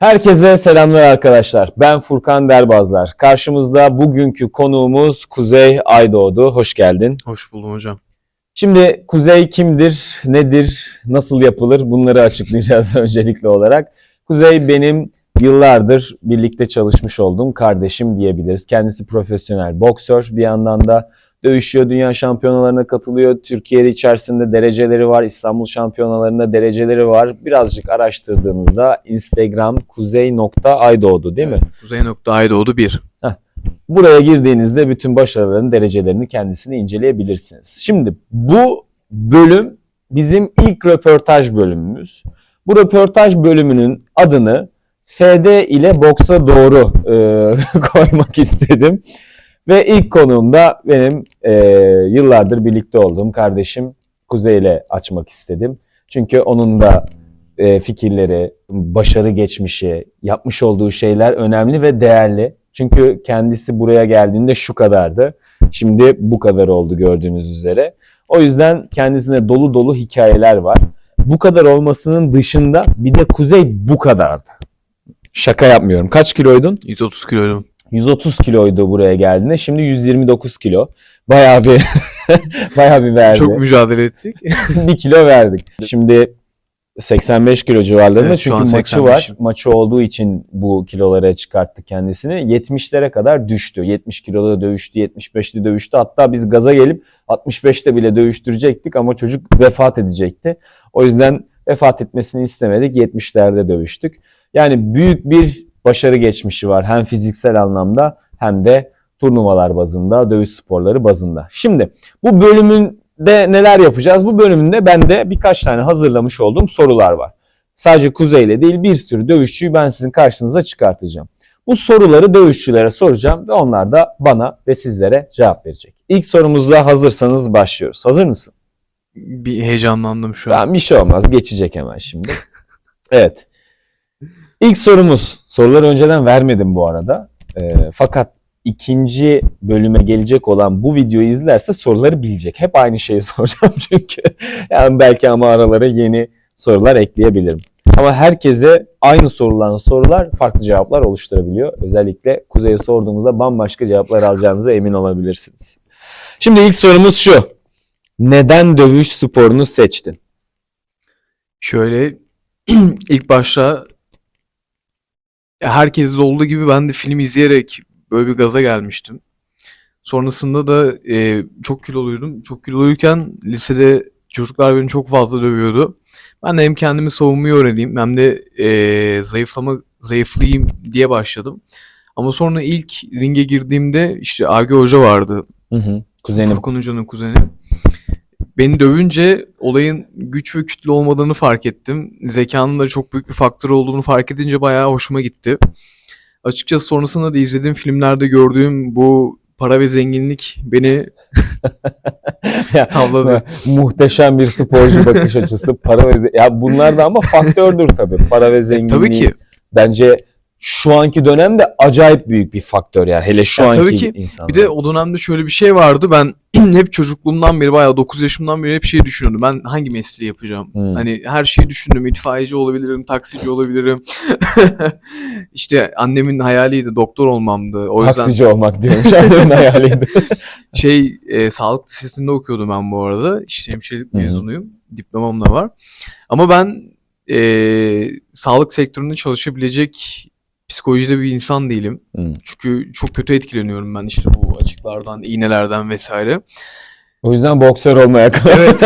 Herkese selamlar arkadaşlar. Ben Furkan Derbazlar. Karşımızda bugünkü konuğumuz Kuzey Aydoğdu. Hoş geldin. Hoş buldum hocam. Şimdi Kuzey kimdir, nedir, nasıl yapılır bunları açıklayacağız öncelikli olarak. Kuzey benim yıllardır birlikte çalışmış olduğum kardeşim diyebiliriz. Kendisi profesyonel boksör. Bir yandan da dövüşüyor, dünya şampiyonalarına katılıyor. Türkiye içerisinde dereceleri var, İstanbul şampiyonalarında dereceleri var. Birazcık araştırdığınızda Instagram kuzey.aydoğdu değil mi? Evet, Kuzey nokta Aydoğdu 1. Buraya girdiğinizde bütün başarıların derecelerini kendisini inceleyebilirsiniz. Şimdi bu bölüm bizim ilk röportaj bölümümüz. Bu röportaj bölümünün adını FD ile boksa doğru e, koymak istedim. Ve ilk konuğum da benim e, yıllardır birlikte olduğum kardeşim Kuzey ile açmak istedim. Çünkü onun da e, fikirleri, başarı geçmişi, yapmış olduğu şeyler önemli ve değerli. Çünkü kendisi buraya geldiğinde şu kadardı. Şimdi bu kadar oldu gördüğünüz üzere. O yüzden kendisine dolu dolu hikayeler var. Bu kadar olmasının dışında bir de Kuzey bu kadardı. Şaka yapmıyorum. Kaç kiloydun? 130 kiloydum. 130 kiloydu buraya geldiğinde. Şimdi 129 kilo. Bayağı bir bayağı bir verdi. Çok mücadele ettik. bir kilo verdik. Şimdi 85 kilo civarlarında Evet, çünkü maçı 85'im. var. Maçı olduğu için bu kilolara çıkarttı kendisini. 70'lere kadar düştü. 70 kiloda dövüştü, 75'te dövüştü. Hatta biz gaza gelip 65'te bile dövüştürecektik ama çocuk vefat edecekti. O yüzden vefat etmesini istemedik. 70'lerde dövüştük. Yani büyük bir başarı geçmişi var. Hem fiziksel anlamda hem de turnuvalar bazında, dövüş sporları bazında. Şimdi bu bölümün de neler yapacağız? Bu bölümünde bende birkaç tane hazırlamış olduğum sorular var. Sadece Kuzey ile değil bir sürü dövüşçüyü ben sizin karşınıza çıkartacağım. Bu soruları dövüşçülere soracağım ve onlar da bana ve sizlere cevap verecek. İlk sorumuzla hazırsanız başlıyoruz. Hazır mısın? Bir heyecanlandım şu an. Tamam bir şey olmaz. Geçecek hemen şimdi. Evet. İlk sorumuz. Soruları önceden vermedim bu arada. Ee, fakat ikinci bölüme gelecek olan bu videoyu izlerse soruları bilecek. Hep aynı şeyi soracağım çünkü. Yani belki ama aralara yeni sorular ekleyebilirim. Ama herkese aynı sorulan sorular farklı cevaplar oluşturabiliyor. Özellikle Kuzey'e sorduğumuzda bambaşka cevaplar alacağınıza emin olabilirsiniz. Şimdi ilk sorumuz şu. Neden dövüş sporunu seçtin? Şöyle ilk başta herkes de olduğu gibi ben de film izleyerek böyle bir gaza gelmiştim. Sonrasında da e, çok kiloluydum. Çok kiloluyken lisede çocuklar beni çok fazla dövüyordu. Ben de hem kendimi savunmayı öğreneyim hem de e, zayıflama zayıflayayım diye başladım. Ama sonra ilk ringe girdiğimde işte Arge Hoca vardı. Hı hı. Kuzenim. Furkan Hoca'nın kuzeni. Beni dövünce olayın güç ve kütle olmadığını fark ettim. Zekanın da çok büyük bir faktör olduğunu fark edince bayağı hoşuma gitti. Açıkçası sonrasında da izlediğim filmlerde gördüğüm bu para ve zenginlik beni tavladı. Muhteşem bir sporcu bakış açısı. Para ve ya bunlar da ama faktördür tabii. Para ve zenginliği. Tabii ki. Bence şu anki dönemde acayip büyük bir faktör yani. Hele şu Ya anki tabii ki. insanlar. Bir de o dönemde şöyle bir şey vardı. Ben hep çocukluğumdan beri bayağı 9 yaşımdan beri hep şey düşünüyordum. Ben hangi mesleği yapacağım? Hmm. Hani her şeyi düşündüm. İtfaiyeci olabilirim, taksici olabilirim. işte annemin hayaliydi doktor olmamdı. O yüzden Taksici olmak diyormuş. Annemin hayaliydi. şey e, sağlık lisesinde okuyordum ben bu arada. İşte hemşirelik hı. mezunuyum. Diplomam da var. Ama ben e, sağlık sektöründe çalışabilecek psikolojide bir insan değilim. Hı. Çünkü çok kötü etkileniyorum ben işte bu açıklardan, iğnelerden vesaire. o yüzden boksör olmaya karar Evet.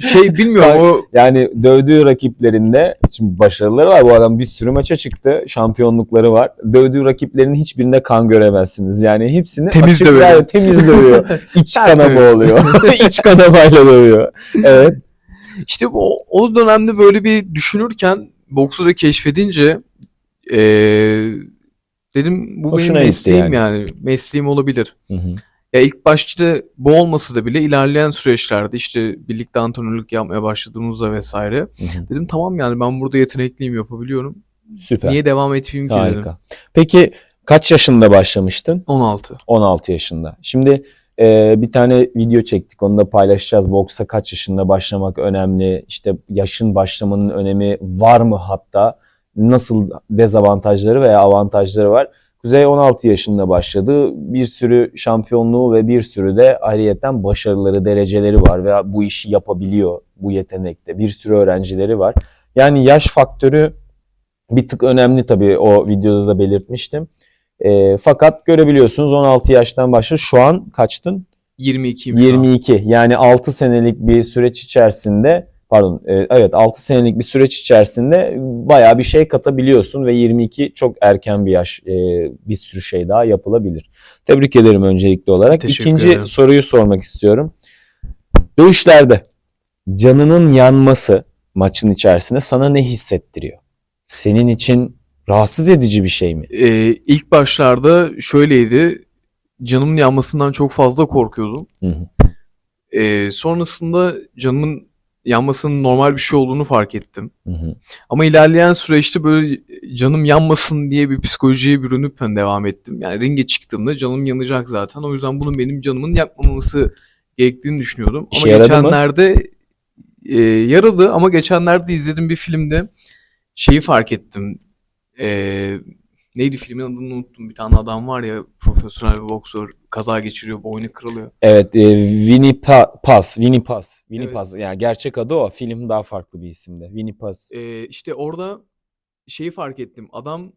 Şey bilmiyorum o Yani dövdüğü rakiplerinde şimdi başarıları var. Bu adam bir sürü maça çıktı. Şampiyonlukları var. Dövdüğü rakiplerin hiçbirinde kan göremezsiniz. Yani hepsini Temiz açık dövüyor. ve temiz dövüyor. İç kanama oluyor. İç kanamayla dövüyor. Evet. işte bu, o dönemde böyle bir düşünürken boksu da keşfedince e, dedim bu Hoşuna benim mesleğim yani. yani. Mesleğim olabilir. Hı hı. Ya ilk başta bu olmasa da bile ilerleyen süreçlerde işte birlikte antrenörlük yapmaya başladığımızda vesaire Hı hı. dedim tamam yani ben burada yetenekliyim yapabiliyorum. Süper. Niye devam etmeyeyim ki dedim. Harika. Peki kaç yaşında başlamıştın? 16. 16 yaşında. Şimdi e, bir tane video çektik. Onu da paylaşacağız. Boksa kaç yaşında başlamak önemli? İşte yaşın başlamanın önemi var mı hatta? Nasıl dezavantajları veya avantajları var. Kuzey 16 yaşında başladı. Bir sürü şampiyonluğu ve bir sürü de ayrıyetten başarıları, dereceleri var veya bu işi yapabiliyor bu yetenekte. Bir sürü öğrencileri var. Yani yaş faktörü bir tık önemli tabii o videoda da belirtmiştim. E, fakat görebiliyorsunuz 16 yaştan başlıyor. Şu an kaçtın? 22'yim şu an. 22 yani 6 senelik bir süreç içerisinde pardon e, evet 6 senelik bir süreç içerisinde bayağı bir şey katabiliyorsun ve 22 çok erken bir yaş e, bir sürü şey daha yapılabilir. Tebrik ederim öncelikli olarak. Teşekkür İkinci ederim. soruyu sormak istiyorum. Dövüşlerde canının yanması maçın içerisinde sana ne hissettiriyor? Senin için rahatsız edici bir şey mi? Ee, ilk başlarda şöyleydi. Canımın yanmasından çok fazla korkuyordum. Hı hı. Ee, sonrasında canımın yanmasının normal bir şey olduğunu fark ettim. Hı hı. Ama ilerleyen süreçte böyle canım yanmasın diye bir psikolojiye bürünüp hani devam ettim. Yani ringe çıktığımda canım yanacak zaten. O yüzden bunun benim canımın yapmaması gerektiğini düşünüyordum. İşe Ama yaradı mı? geçenlerde e, yaradı ama geçenlerde izlediğim bir filmde şeyi fark ettim. E, neydi filmin adını unuttum. Bir tane adam var ya profesyonel bir boksör kaza geçiriyor, boynu kırılıyor. Evet, e, Winnie Pa- Paz, Winnie Paz, Winnie Evet. Paz. Yani gerçek adı o. Film daha farklı bir isimde. Winnie Paz. Ee, işte orada şeyi fark ettim. Adam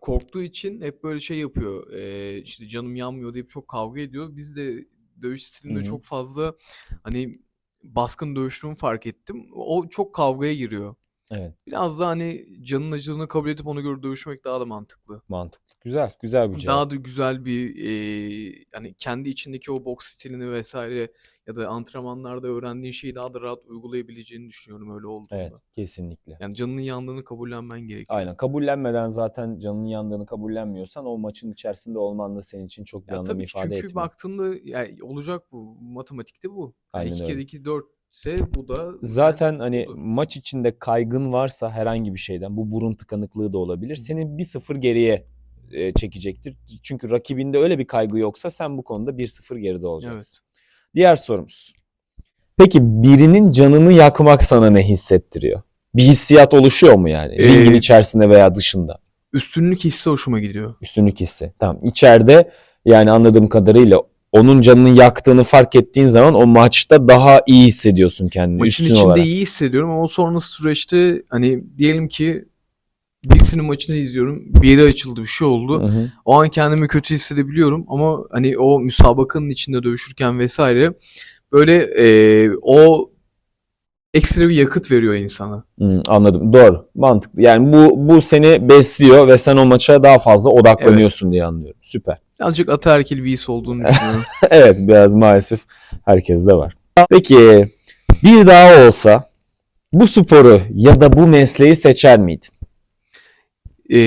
korktuğu için hep böyle şey yapıyor. Ee, işte canım yanmıyor deyip çok kavga ediyor. Biz de dövüş stilinde çok fazla hani baskın dövüştüğümü fark ettim. O çok kavgaya giriyor. Evet, Biraz da hani canın acılığını kabul edip ona göre dövüşmek daha da mantıklı. mantıklı. Güzel, güzel bir cevap. Daha da güzel bir eee hani kendi içindeki o boks stilini vesaire ya da antrenmanlarda öğrendiğin şeyi daha da rahat uygulayabileceğini düşünüyorum öyle olduğunda. Evet, kesinlikle. Yani canının yandığını kabullenmen gerekiyor. Aynen. Kabullenmeden zaten canının yandığını kabullenmiyorsan o maçın içerisinde olman da senin için çok bir Ya anlam tabii ifade çünkü etmiyor. baktığında yani olacak bu. Matematikte bu. Yani Aynen 2 öyle. kere 2 4 ise bu da Zaten hani budur. maç içinde kaygın varsa herhangi bir şeyden bu burun tıkanıklığı da olabilir. Seni 1-0 geriye e, çekecektir. Çünkü rakibinde öyle bir kaygı yoksa sen bu konuda 1-0 geride olacaksın. Evet. Diğer sorumuz. Peki birinin canını yakmak sana ne hissettiriyor? Bir hissiyat oluşuyor mu yani? Ee, Ringin içerisinde veya dışında. Üstünlük hissi hoşuma gidiyor. Üstünlük hissi. Tamam. İçeride yani anladığım kadarıyla onun canını yaktığını fark ettiğin zaman o maçta daha iyi hissediyorsun kendini Maçın üstün içinde olarak. iyi hissediyorum ama sonrası süreçte hani diyelim ki birisinin maçını izliyorum. Bir yeri açıldı, bir şey oldu. Hı hı. O an kendimi kötü hissedebiliyorum ama hani o müsabakanın içinde dövüşürken vesaire böyle e, o ekstra bir yakıt veriyor insana. Hı, anladım. Doğru. Mantıklı. Yani bu bu seni besliyor ve sen o maça daha fazla odaklanıyorsun diye anlıyorum. Süper. Birazcık ataerkil bir his olduğunu düşünüyorum. evet biraz maalesef herkeste var. Peki bir daha olsa bu sporu ya da bu mesleği seçer miydin? Ee,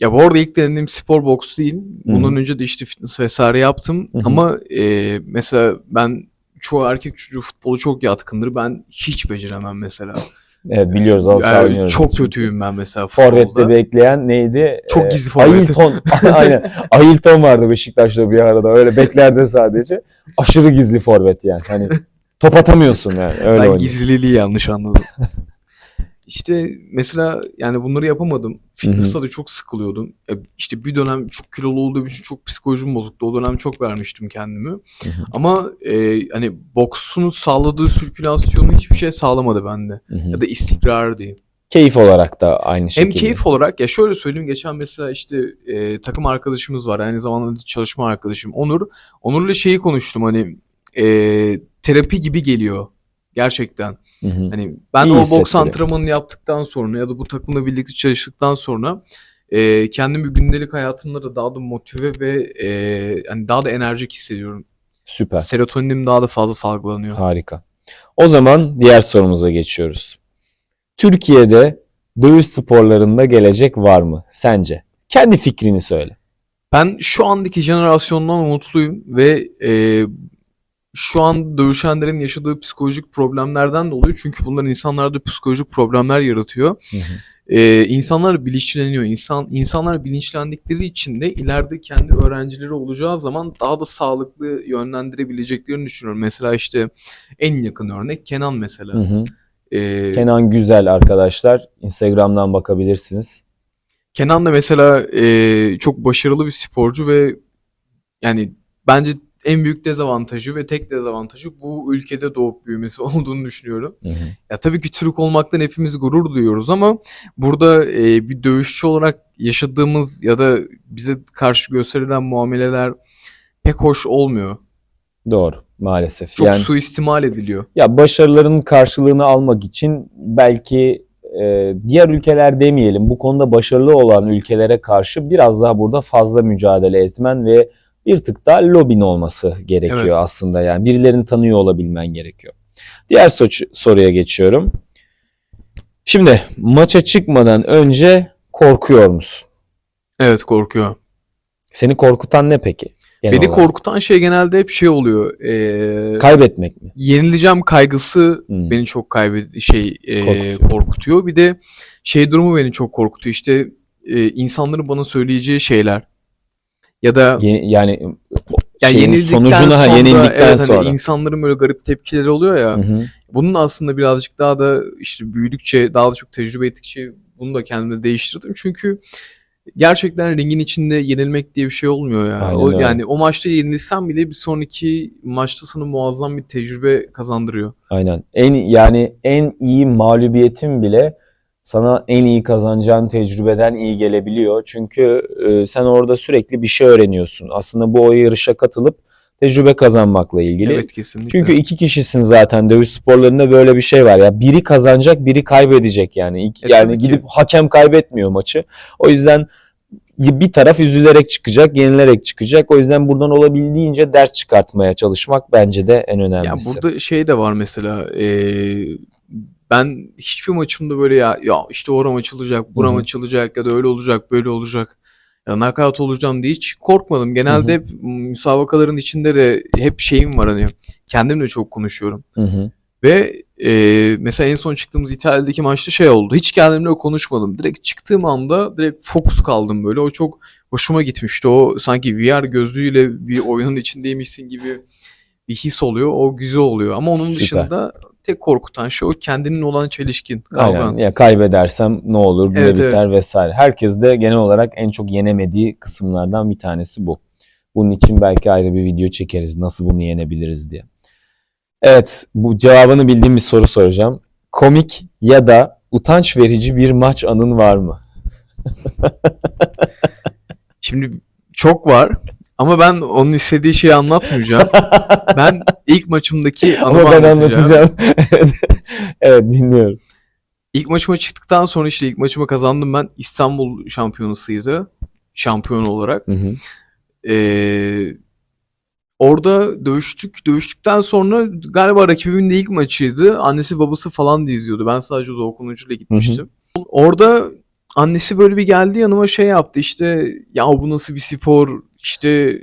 ya bu arada ilk denediğim spor boks değil. Bundan önce de işte fitness vesaire yaptım. Hı hı. Ama e, mesela ben çoğu erkek çocuğu futbolu çok yatkındır. Ben hiç beceremem mesela. Evet biliyoruz saha Yani oynuyoruz. çok kötüyüm ben mesela futbolda. Forvet'te bekleyen neydi? Çok Ee, gizli forvet. Ailton. Aynen. Ailton vardı Beşiktaş'ta bir arada. Öyle beklerdi sadece. Aşırı gizli forvet yani. Hani top atamıyorsun yani. Öyle ben oynuyor. gizliliği yanlış anladım. işte mesela yani bunları yapamadım. Fitness'ta da çok sıkılıyordum. E, işte bir dönem çok kilolu olduğum için çok psikolojim bozuktu. O dönem çok vermiştim kendimi. hı. Ama e, hani boksun sağladığı sirkülasyonu hiçbir şey sağlamadı bende. Hı hı. Ya da istikrar diyeyim. Keyif olarak da aynı Hem şekilde. keyif olarak ya şöyle söyleyeyim geçen mesela işte e, takım arkadaşımız var aynı zamanda da çalışma arkadaşım Onur. Onur'la şeyi konuştum hani e, terapi gibi geliyor gerçekten. Hı hı. Hani ben İyi o boks antrenmanını yaptıktan sonra ya da bu takımla birlikte çalıştıktan sonra e, kendimi gündelik hayatımda da daha da motive ve e, hani daha da enerjik hissediyorum. Süper. Serotoninim daha da fazla salgılanıyor. Harika. O zaman diğer sorumuza geçiyoruz. Türkiye'de dövüş sporlarında gelecek var mı sence? Kendi fikrini söyle. Ben şu andaki jenerasyondan umutluyum ve e, şu an dövüşenlerin yaşadığı psikolojik problemlerden dolayı çünkü bunlar insanlarda psikolojik problemler yaratıyor. Hı hı. E, insanlar bilinçleniyor. İnsan insanlar bilinçlendikleri için de ileride kendi öğrencileri olacağı zaman daha da sağlıklı yönlendirebileceklerini düşünüyorum. Mesela işte en yakın örnek Kenan mesela. Hı hı. Ee, Kenan Güzel arkadaşlar. Instagram'dan bakabilirsiniz. Kenan da mesela e, çok başarılı bir sporcu ve yani bence en büyük dezavantajı ve tek dezavantajı bu ülkede doğup büyümesi olduğunu düşünüyorum. Hı hı. Ya tabii ki Türk olmaktan hepimiz gurur duyuyoruz ama burada e, bir dövüşçü olarak yaşadığımız ya da bize karşı gösterilen muameleler pek hoş olmuyor. Doğru maalesef. Çok yani suistimal ediliyor. ya başarılarının karşılığını almak için belki e, diğer ülkeler demeyelim bu konuda başarılı olan ülkelere karşı biraz daha burada fazla mücadele etmen ve bir tık daha lobin olması gerekiyor Evet. aslında yani birilerini tanıyor olabilmen gerekiyor. Diğer soç- soruya geçiyorum. Şimdi maça çıkmadan önce korkuyor musun? Evet korkuyor. Seni korkutan ne peki? Genel Beni olarak? korkutan şey genelde hep şey oluyor. E, kaybetmek mi? yenileceğim kaygısı Hmm. beni çok kaybet şey e, Korkutuyor. korkutuyor. Bir de şey durumu beni çok korkutuyor. İşte e, insanların bana söyleyeceği şeyler ya da Ye- yani yani şeyin yenildikten sonucuna sonra yenildikten evet, hani sonra. insanların böyle garip tepkileri oluyor ya. Hı hı. Bunun aslında birazcık daha da işte büyüdükçe daha da çok tecrübe ettikçe bunu da kendimde değiştirdim. Çünkü gerçekten ringin içinde yenilmek diye bir şey olmuyor ya. Aynen o yani o maçta yenilsem bile bir sonraki maçta sana muazzam bir tecrübe kazandırıyor. Aynen. En yani en iyi mağlubiyetin bile sana en iyi kazanacağın tecrübeden iyi gelebiliyor. Çünkü e, sen orada sürekli bir şey öğreniyorsun. Aslında bu o yarışa katılıp tecrübe kazanmakla ilgili. Evet kesinlikle. Çünkü iki kişisin zaten dövüş sporlarında böyle bir şey var ya biri kazanacak biri kaybedecek yani İki- E, yani tabii ki. gidip hakem kaybetmiyor maçı. O yüzden bir taraf üzülerek çıkacak, yenilerek çıkacak. O yüzden buradan olabildiğince ders çıkartmaya çalışmak bence de en Ya önemlisi. burada şey de var mesela eee, ben hiçbir maçımda böyle ya ya işte oram açılacak, buram Hı hı. açılacak ya da öyle olacak, böyle olacak. Ya knockout olacağım diye hiç korkmadım. Genelde Hı hı. hep müsabakaların içinde de hep şeyim var hani kendimle çok konuşuyorum. Hı hı. Ve eee, mesela en son çıktığımız İtalya'daki maçta şey oldu. Hiç kendimle konuşmadım. Direkt çıktığım anda direkt fokus kaldım böyle. O çok hoşuma gitmişti. O sanki VR gözlüğüyle bir oyunun içindeymişsin gibi bir his oluyor. O güzel oluyor. Ama onun Süper. dışında tek korkutan şey o kendinin olan çelişkin, kavgan. Aynen. Ya kaybedersem ne olur, ne Evet, biter vesaire. Herkes de genel olarak en çok yenemediği kısımlardan bir tanesi bu. Bunun için belki ayrı bir video çekeriz. Nasıl bunu yenebiliriz diye. Evet, bu cevabını bildiğim bir soru soracağım. Komik ya da utanç verici bir maç anın var mı? Şimdi çok var. Ama ben onun istediği şeyi anlatmayacağım. ben ilk maçımdaki anımı Ama ben anlatacağım. evet, dinliyorum. İlk maçıma çıktıktan sonra işte ilk maçımı kazandım ben. İstanbul şampiyonasıydı. Şampiyon olarak. Hı hı. Ee, orada dövüştük. Dövüştükten sonra galiba rakibimin de ilk maçıydı. Annesi babası falan da izliyordu. Ben sadece Doğu Konucu'yla gitmiştim. Orada annesi böyle bir geldi yanıma şey yaptı işte ya bu nasıl bir spor işte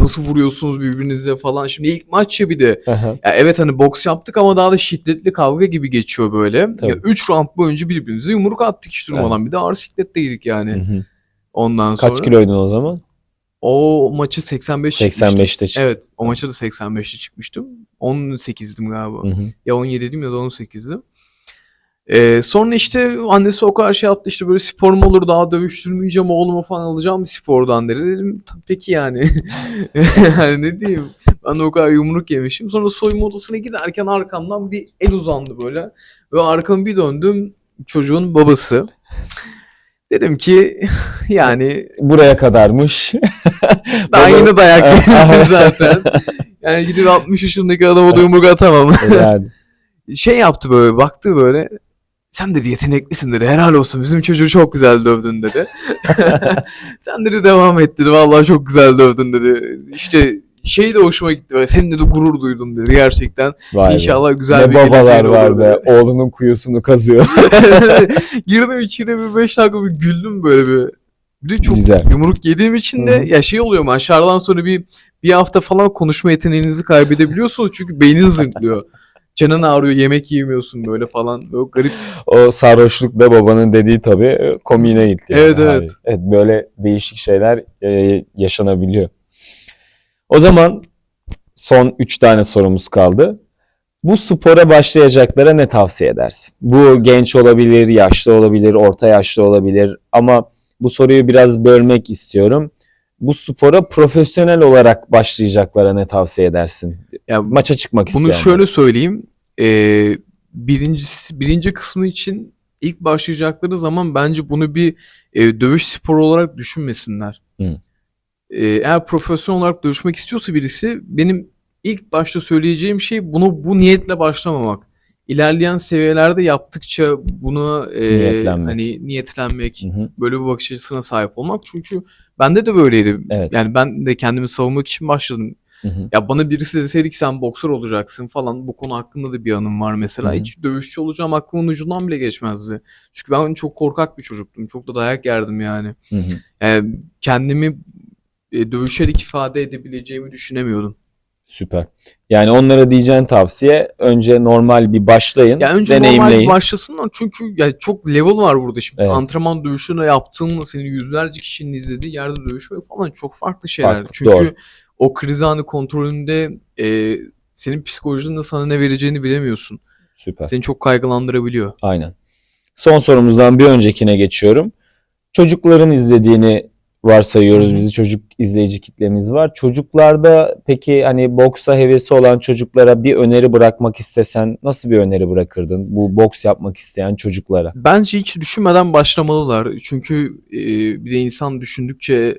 nasıl vuruyorsunuz birbirinize falan. Şimdi ilk maç ya bir de Aha. ya evet hani boks yaptık ama daha da şiddetli kavga gibi geçiyor böyle. Tabii. Ya 3 round boyunca birbirimize yumruk attık hiç durmadan. Bir de ağır sikletteydik yani. Hı hı. Ondan sonra. Kaç kiloydun o zaman? O maçı 85 çıkmıştım. 85'te çıktı. Evet o maça da 85'te çıkmıştım. 18'dim galiba. Hı hı. Ya 17'dim ya da 18'dim. Ee, sonra işte annesi o kadar şey yaptı işte böyle spor mu olur daha dövüştürmeyeceğim oğlumu falan alacağım spordan dedi. Dedim "Ta- peki yani. yani ne diyeyim. Ben de o kadar yumruk yemişim. Sonra soyunma odasına giderken arkamdan bir el uzandı böyle. Ve arkamı bir döndüm çocuğun babası. Dedim ki yani Buraya kadarmış. daha yeni dayak yedim zaten. Yani gidip 60 yaşındaki adama da yumruk atamam. yani. şey yaptı böyle baktı böyle sen dedi yeteneklisin dedi helal olsun bizim çocuğu çok güzel dövdün dedi. sen dedi devam et dedi vallahi çok güzel dövdün dedi. İşte şey de hoşuma gitti böyle seninle de gurur duydum dedi gerçekten. Vay be. İnşallah güzel ne bir babalar var be. Oğlunun kuyusunu kazıyor. Girdim içine bir 5 dakika bir güldüm böyle bir. Bir de çok Güzel. yumruk yediğim için de Hı hı. ya şey oluyor maçlardan sonra bir bir hafta falan konuşma yeteneğinizi kaybedebiliyorsunuz çünkü beynin zınklıyor. Canın ağrıyor, yemek yiyemiyorsun böyle falan. Böyle garip. o sarhoşluk da babanın dediği tabii komiğine gitti. yani. Evet, evet. Hani, evet böyle değişik şeyler e, yaşanabiliyor. O zaman son 3 tane sorumuz kaldı. Bu spora başlayacaklara ne tavsiye edersin? Bu genç olabilir, yaşlı olabilir, orta yaşlı olabilir ama bu soruyu biraz bölmek istiyorum. Bu spora profesyonel olarak başlayacaklara ne tavsiye edersin? Ya Maça çıkmak Bunu isteyenler. şöyle söyleyeyim. Ee, birincisi, birinci kısmı için ilk başlayacakları zaman bence bunu bir e, dövüş sporu olarak düşünmesinler. Hı. Ee, eğer profesyonel olarak dövüşmek istiyorsa birisi benim ilk başta söyleyeceğim şey bunu bu niyetle başlamamak. İlerleyen seviyelerde yaptıkça buna e, Niyetlenmek. hani niyetlenmek, Hı hı, böyle bir bakış açısına sahip olmak. Çünkü bende de böyleydi. Evet. Yani ben de kendimi savunmak için başladım. Hı hı. Ya bana birisi deseydi ki sen boksör olacaksın falan bu konu hakkında da bir anım var mesela. Hı hı. Hiç dövüşçü olacağım aklımın ucundan bile geçmezdi. Çünkü ben çok korkak bir çocuktum. Çok da dayak yerdim yani. Hı hı. Yani kendimi e, dövüşerek ifade edebileceğimi düşünemiyordum. Süper. Yani onlara diyeceğin tavsiye önce normal bir başlayın, Ya önce normal deneyimleyin. bir başlasınlar çünkü ya çok level var burada şimdi. Evet. Antrenman dövüşünü yaptığınla senin yüzlerce kişinin izlediği yerde dövüşmek falan çok farklı şeyler. Farklı, çünkü doğru. O kriz anı kontrolünde e, senin psikolojinin de sana ne vereceğini bilemiyorsun. Süper. Seni çok kaygılandırabiliyor. Aynen. Son sorumuzdan bir öncekine geçiyorum. Çocukların izlediğini varsayıyoruz. Bizi çocuk izleyici kitlemiz var. Çocuklarda peki hani boksa hevesi olan çocuklara bir öneri bırakmak istesen nasıl bir öneri bırakırdın bu boks yapmak isteyen çocuklara? Bence hiç düşünmeden başlamalılar. Çünkü e, bir de insan düşündükçe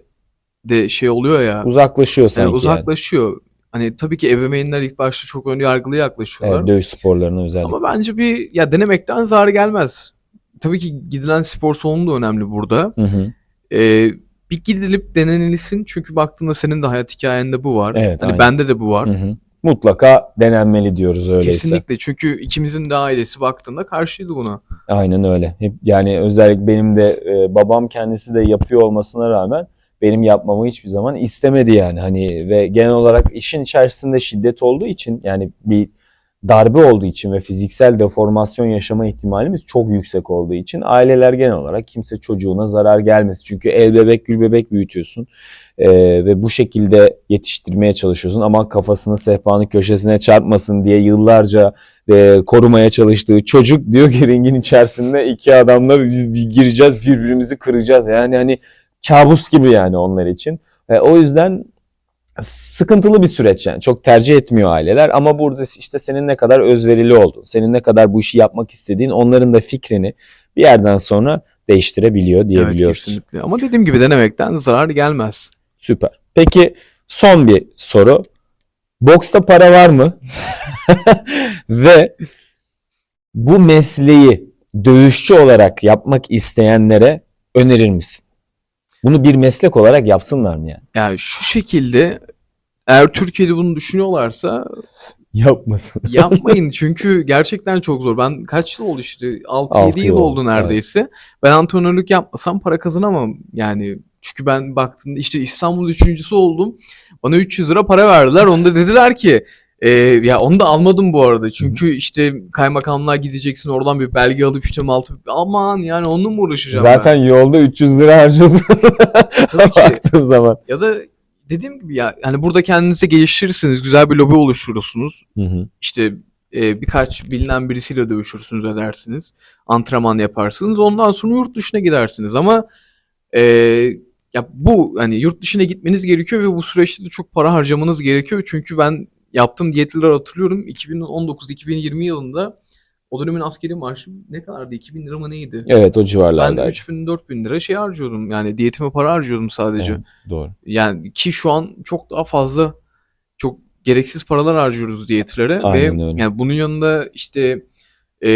de şey oluyor ya. Uzaklaşıyor yani sanki yani. uzaklaşıyor. Hani tabii ki ebeveynler ilk başta çok ön yargılı yaklaşıyorlar. Evet, dövüş sporlarına özellikle. Ama bence bir ya denemekten zarar gelmez. Tabii ki gidilen spor salonu da önemli burada. Hı hı. Ee, bir gidilip denenilsin çünkü baktığında senin de hayat hikayende bu var. Evet, hani aynen. bende de bu var. Hı hı. Mutlaka denenmeli diyoruz öyleyse. Kesinlikle çünkü ikimizin de ailesi baktığında karşıydı buna. Aynen öyle. Yani özellikle benim de e, babam kendisi de yapıyor olmasına rağmen benim yapmamı hiçbir zaman istemedi yani. Hani ve genel olarak işin içerisinde şiddet olduğu için yani bir darbe olduğu için ve fiziksel deformasyon yaşama ihtimalimiz çok yüksek olduğu için aileler genel olarak kimse çocuğuna zarar gelmesin. Çünkü el bebek gül bebek büyütüyorsun E, ve bu şekilde yetiştirmeye çalışıyorsun ama kafasını sehpanın köşesine çarpmasın diye yıllarca e, korumaya çalıştığı çocuk diyor ki ringin içerisinde iki adamla biz bir gireceğiz birbirimizi kıracağız. Yani hani kabus gibi yani onlar için. E, o yüzden sıkıntılı bir süreç yani. Çok tercih etmiyor aileler ama burada işte senin ne kadar özverili olduğun, senin ne kadar bu işi yapmak istediğin onların da fikrini bir yerden sonra değiştirebiliyor Evet diyebiliyoruz. kesinlikle. Ama dediğim gibi denemekten zarar gelmez. Süper. Peki son bir soru. Boksta para var mı? Ve bu mesleği dövüşçü olarak yapmak isteyenlere önerir misin? Bunu bir meslek olarak yapsınlar mı yani? Yani şu şekilde eğer Türkiye'de bunu düşünüyorlarsa Yapmasın. yapmayın çünkü gerçekten çok zor. Ben kaç yıl oldu işte 6-7 Altı yıl yıl oldu neredeyse. Ben antrenörlük yapmasam para kazanamam yani. Çünkü ben baktığımda işte İstanbul üçüncüsü oldum. Bana 300 lira para verdiler. Onu da dediler ki e, ya onu da almadım bu arada. Çünkü işte kaymakamlığa gideceksin oradan bir belge alıp işte altı aman yani onunla mı uğraşacağım ben? Zaten yolda 300 lira harcıyorsun. Tabii ki. Baktığın zaman. Ya da dediğim gibi ya hani burada kendinizi geliştirirsiniz, güzel bir lobi oluşturursunuz. Hı hı. İşte e, birkaç bilinen birisiyle dövüşürsünüz edersiniz. Antrenman yaparsınız. Ondan sonra yurt dışına gidersiniz. Ama e, ya bu hani yurt dışına gitmeniz gerekiyor ve bu süreçte de çok para harcamanız gerekiyor. Çünkü ben yaptığım diyetleri hatırlıyorum. 2019-2020 yılında o dönemin askeri maaşı ne kadardı? 2000 lira mı neydi? Evet o Ben civarlarda. 3000-4000 lira şey harcıyordum. Yani diyetime para harcıyordum sadece. Evet, doğru. Yani ki şu an çok daha fazla çok gereksiz paralar harcıyoruz diyetlere Aynen ve öyle. yani bunun yanında işte e,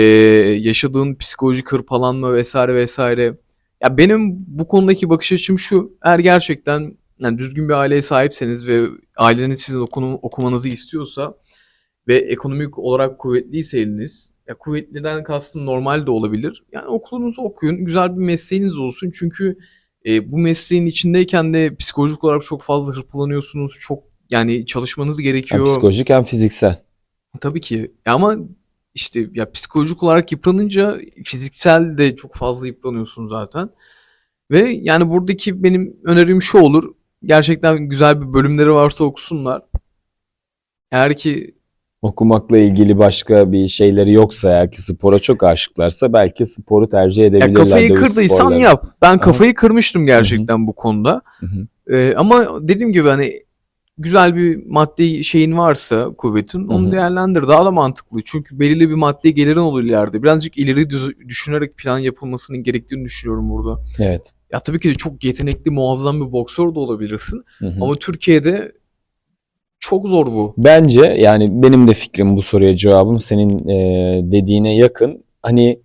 yaşadığın psikolojik hırpalanma vesaire vesaire. Ya benim bu konudaki bakış açım şu. Eğer gerçekten yani düzgün bir aileye sahipseniz ve aileniz sizin okunu, okumanızı istiyorsa ve ekonomik olarak kuvvetliyse eliniz ya kuvvetliden kastım normal de olabilir. Yani okulunuzu okuyun. Güzel bir mesleğiniz olsun. Çünkü e, bu mesleğin içindeyken de psikolojik olarak çok fazla hırpalanıyorsunuz. Çok yani çalışmanız Hem gerekiyor. psikolojik hem fiziksel. Tabii ki. Ama işte ya psikolojik olarak yıpranınca fiziksel de çok fazla yıpranıyorsun zaten. Ve yani buradaki benim önerim şu olur. Gerçekten güzel bir bölümleri varsa okusunlar. Eğer ki okumakla ilgili başka bir şeyleri yoksa eğer ki spora çok aşıklarsa belki sporu tercih Ya edebilirler. kafayı dövüş kırdıysan sporları. yap. Ben kafayı kırmıştım gerçekten bu konuda. Ee, ama dediğim gibi hani güzel bir maddi şeyin varsa kuvvetin onu Hı hı. değerlendir. Daha da mantıklı. Çünkü belirli bir maddi gelirin olur ileride. Birazcık ileri düşünerek plan yapılmasının gerektiğini düşünüyorum burada. Evet. Ya tabii ki de çok yetenekli, muazzam bir boksör de olabilirsin. Hı hı. Ama Türkiye'de çok zor bu. Bence yani benim de fikrim bu soruya cevabım senin e, dediğine yakın. Hani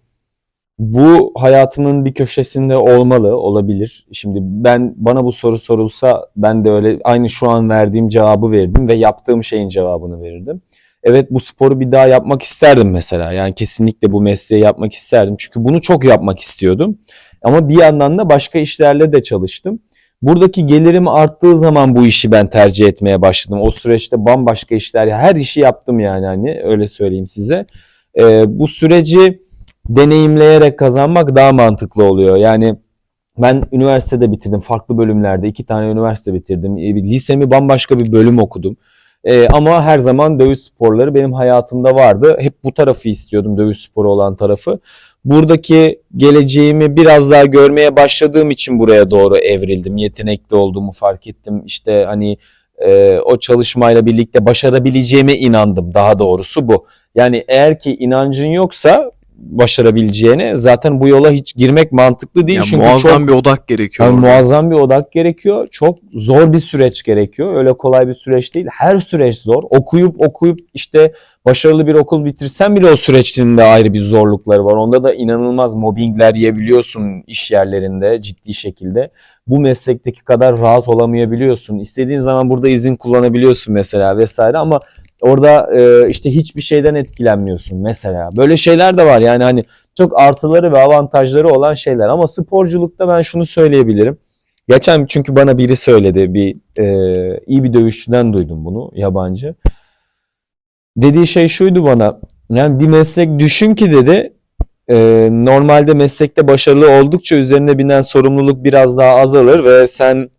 bu hayatının bir köşesinde olmalı, olabilir. Şimdi ben bana bu soru sorulsa ben de öyle aynı şu an verdiğim cevabı verirdim ve yaptığım şeyin cevabını verirdim. Evet bu sporu bir daha yapmak isterdim mesela. Yani kesinlikle bu mesleği yapmak isterdim. Çünkü bunu çok yapmak istiyordum. Ama bir yandan da başka işlerle de çalıştım. Buradaki gelirim arttığı zaman bu işi ben tercih etmeye başladım. O süreçte bambaşka işler, her işi yaptım yani hani öyle söyleyeyim size. Ee, bu süreci deneyimleyerek kazanmak daha mantıklı oluyor. Yani ben üniversitede bitirdim, farklı bölümlerde iki tane üniversite bitirdim. Ee, Lisemi bambaşka bir bölüm okudum. Ee, ama her zaman dövüş sporları benim hayatımda vardı. Hep bu tarafı istiyordum, dövüş sporu olan tarafı buradaki geleceğimi biraz daha görmeye başladığım için buraya doğru evrildim. Yetenekli olduğumu fark ettim. İşte hani e, o çalışmayla birlikte başarabileceğime inandım. Daha doğrusu bu. Yani eğer ki inancın yoksa başarabileceğine zaten bu yola hiç girmek mantıklı değil. Ya Çünkü muazzam çok bir odak gerekiyor. yani orada. muazzam bir odak gerekiyor. Çok zor bir süreç gerekiyor. Öyle kolay bir süreç değil. Her süreç zor. Okuyup okuyup işte başarılı bir okul bitirsen bile o sürecin de ayrı bir zorlukları var. Onda da inanılmaz mobbingler yiyebiliyorsun iş yerlerinde ciddi şekilde. Bu meslekteki kadar rahat olamayabiliyorsun. İstediğin zaman burada izin kullanabiliyorsun mesela vesaire ama orada e, işte hiçbir şeyden etkilenmiyorsun mesela. Böyle şeyler de var yani hani çok artıları ve avantajları olan şeyler ama sporculukta ben şunu söyleyebilirim. Geçen çünkü bana biri söyledi bir e, iyi bir dövüşçüden duydum bunu yabancı. Dediği şey şuydu bana. Yani bir meslek düşün ki dedi e, normalde meslekte başarılı oldukça üzerine binen sorumluluk biraz daha azalır ve sen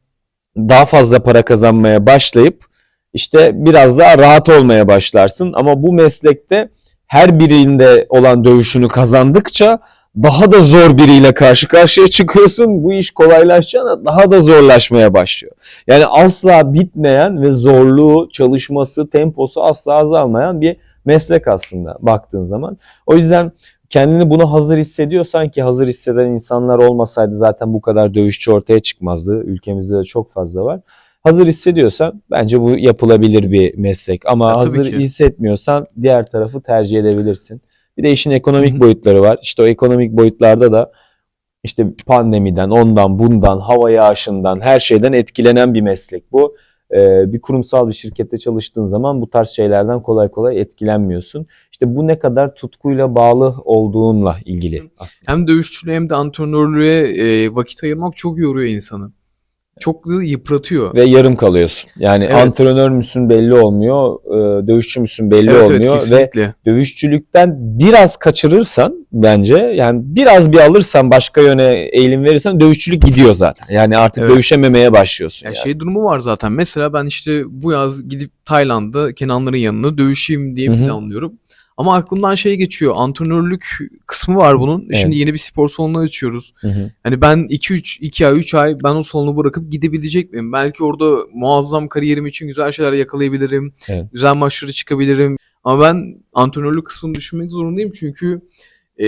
daha fazla para kazanmaya başlayıp işte biraz daha rahat olmaya başlarsın. Ama bu meslekte her birinde olan dövüşünü kazandıkça daha da zor biriyle karşı karşıya çıkıyorsun. Bu iş kolaylaşacağına daha da zorlaşmaya başlıyor. Yani asla bitmeyen ve zorluğu, çalışması, temposu asla azalmayan bir meslek aslında baktığın zaman. O yüzden kendini buna hazır hissediyorsan ki hazır hisseden insanlar olmasaydı zaten bu kadar dövüşçü ortaya çıkmazdı. Ülkemizde de çok fazla var. Hazır hissediyorsan bence bu yapılabilir bir meslek. Ama Ya hazır ki. hissetmiyorsan diğer tarafı tercih edebilirsin. Bir de işin ekonomik boyutları var. İşte o ekonomik boyutlarda da işte pandemiden, ondan, bundan, hava yağışından, her şeyden etkilenen bir meslek bu. Ee, bir kurumsal bir şirkette çalıştığın zaman bu tarz şeylerden kolay kolay etkilenmiyorsun. İşte bu ne kadar tutkuyla bağlı olduğunla ilgili aslında. Hem dövüşçülüğe hem de antrenörlüğe e, vakit ayırmak çok yoruyor insanı. Çok da yıpratıyor. Ve yarım kalıyorsun. Yani Evet. antrenör müsün belli olmuyor, e, dövüşçü müsün belli evet evet olmuyor ve kesinlikle. dövüşçülükten biraz kaçırırsan bence yani biraz bir alırsan başka yöne eğilim verirsen dövüşçülük gidiyor zaten. Yani artık Evet. dövüşememeye başlıyorsun. Ya yani. şey durumu var zaten. Mesela ben işte bu yaz gidip Tayland'da Kenanların yanına dövüşeyim diye planlıyorum. Ama aklımdan şey geçiyor. Antrenörlük kısmı var bunun. Evet. Şimdi yeni bir spor salonu açıyoruz. Hı hı. Hani ben 2 3 2 ay 3 ay ben o salonu bırakıp gidebilecek miyim? Belki orada muazzam kariyerim için güzel şeyler yakalayabilirim. Evet. Güzel maçlara çıkabilirim. Ama ben antrenörlük kısmını düşünmek zorundayım çünkü e,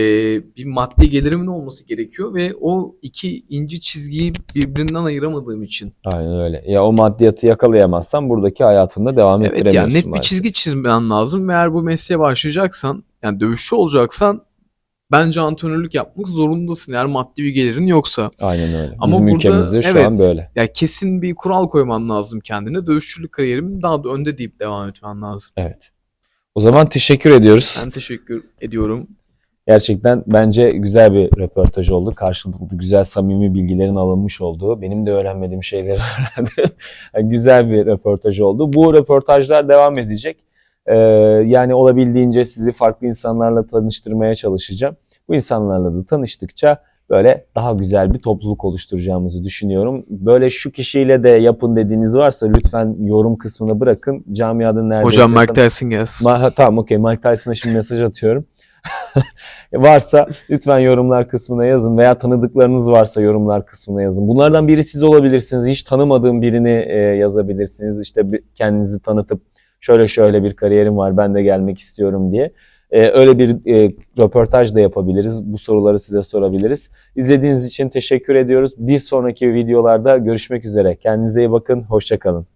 bir maddi gelirimin olması gerekiyor ve o iki ince çizgiyi birbirinden ayıramadığım için. Aynen öyle. Ya o maddiyatı yakalayamazsan buradaki hayatında devam Evet yani ettiremiyorsun net bir maalesef. çizgi çizmen lazım ve eğer bu mesleğe başlayacaksan yani dövüşçü olacaksan bence antrenörlük yapmak zorundasın eğer maddi bir gelirin yoksa. Aynen öyle. Ama Bizim burada- ülkemizde şu evet. an böyle. Ya kesin bir kural koyman lazım kendine. Dövüşçülük kariyerim daha da önde deyip devam etmen lazım. Evet. O zaman teşekkür ediyoruz. Ben teşekkür ediyorum. Gerçekten bence güzel bir röportaj oldu. Karşılıklı güzel samimi bilgilerin alınmış olduğu. Benim de öğrenmediğim şeyleri öğrendim. Güzel bir röportaj oldu. Bu röportajlar devam edecek. Ee, yani olabildiğince sizi farklı insanlarla tanıştırmaya çalışacağım. Bu insanlarla da tanıştıkça böyle daha güzel bir topluluk oluşturacağımızı düşünüyorum. Böyle şu kişiyle de yapın dediğiniz varsa lütfen yorum kısmına bırakın. Camiada neredeyse... Hocam Mike Tyson gelsin. Ma- tamam okey Mike Tyson'a şimdi mesaj atıyorum. varsa lütfen yorumlar kısmına yazın veya tanıdıklarınız varsa yorumlar kısmına yazın. Bunlardan biri siz olabilirsiniz. Hiç tanımadığım birini e, yazabilirsiniz. İşte kendinizi tanıtıp şöyle şöyle bir kariyerim var ben de gelmek istiyorum diye. E, öyle bir e, röportaj da yapabiliriz. Bu soruları size sorabiliriz. İzlediğiniz için teşekkür ediyoruz. Bir sonraki videolarda görüşmek üzere. Kendinize iyi bakın. Hoşçakalın.